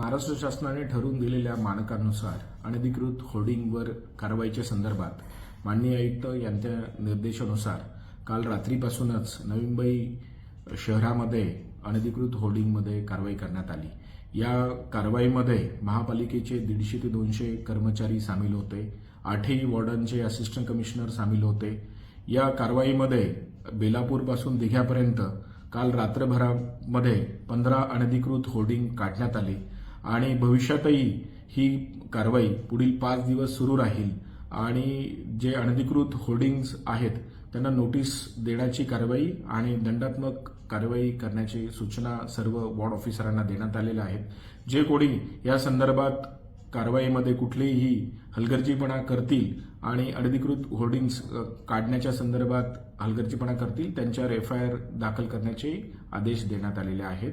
महाराष्ट्र शासनाने ठरवून दिलेल्या मानकांनुसार अनधिकृत होर्डिंगवर कारवाईच्या संदर्भात माननीय आयुक्त यांच्या निर्देशानुसार काल रात्रीपासूनच नवी मुंबई शहरामध्ये अनधिकृत होर्डिंगमध्ये कारवाई करण्यात आली. या कारवाईमध्ये महापालिकेचे दीडशे ते दोनशे कर्मचारी सामील होते. आठही वॉर्डनचे असिस्टंट कमिशनर सामील होते. या कारवाईमध्ये बेलापूरपासून दिघ्यापर्यंत काल रात्रभरामध्ये पंधरा अनधिकृत होर्डिंग काढण्यात आली. आणि भविष्यातही ही कारवाई पुढील पाच दिवस सुरू राहील. आणि जे अनधिकृत होर्डिंग्ज आहेत त्यांना नोटीस देण्याची कारवाई आणि दंडात्मक कारवाई करण्याची सूचना सर्व वॉर्ड ऑफिसरांना देण्यात आलेल्या आहेत. जे कोणी या संदर्भात कारवाईमध्ये कुठलीही हलगर्जीपणा करतील आणि अनधिकृत होर्डिंग्स काढण्याच्या संदर्भात हलगर्जीपणा करतील त्यांच्यावर एफ आय आर दाखल करण्याचे आदेश देण्यात आलेले आहेत.